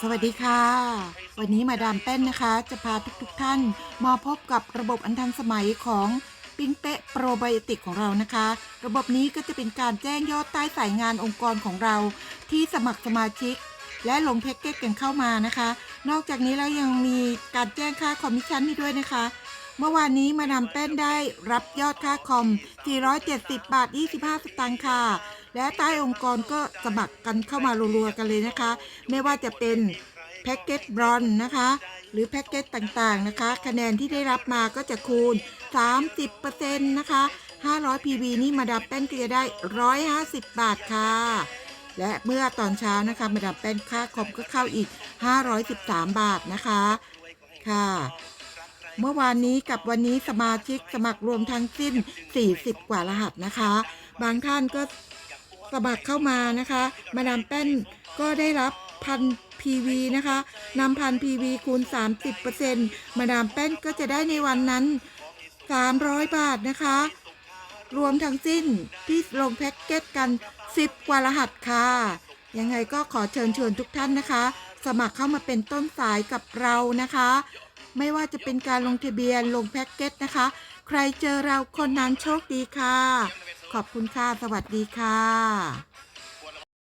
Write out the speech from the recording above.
สวัสดีค่ะ วันนี้มาดามเป้นนะคะ จะพาทุกๆทท่าน มาพบกับระบบอันทันสมัยของปิ้งเป๊ะโปรไบโอติกของเรานะคะ ระบบนี้ก็จะเป็นการแจ้งยอดใต้สายงานองค์กรของเรา ที่สมัครสมาชิก และลงแพ็กเกจกันเข้ามานะคะ นอกจากนี้แล้วยังมีการแจ้งค่าคอมมิชชั่นให้ด้วยนะคะ เมื่อวานนี้มาดามเป้นได้รับยอดค่าคอม 470 บาท 25 สตางค์ค่ะ และใต้องค์กรก็สมัครกันเข้ามารัวๆกันเลยนะคะ ไม่ว่าจะเป็นแพ็กเกจบรอนนะคะ หรือแพ็กเกจต่างๆนะคะ คะแนนที่ได้รับมาก็จะคูณ 30%นะคะ 500 PV นี่มาดามแป้นก็จะได้ 150 บาทค่ะ และเมื่อตอนเช้านะคะ มาดามแป้นค่าคอมก็เข้าอีก 513 บาทนะคะ ค่ะเมื่อวานนี้กับวันนี้สมาชิกสมัครรวมทั้งสิ้น 40 กว่ารหัสนะคะ บางท่านก็ สมัครเข้ามานะคะ มาดามแป้นก็ได้รับพัน PV นะคะนำพัน PV คูณ 30%มาดามแป้นก็จะได้ในวันนั้น 300 บาทนะคะ รวมทั้งสิ้นที่ลงแพ็กเกจกัน 10 กว่ารหัสค่ะ ยังไงก็ขอเชิญชวนทุกท่านนะคะ สมัครเข้ามาเป็นต้นสายกับเรานะคะ ไม่ว่าจะเป็นการลงทะเบียนลงแพ็กเกจนะคะ ใครเจอเราคนนั้นโชคดีค่ะ ขอบคุณค่ะ สวัสดีค่ะ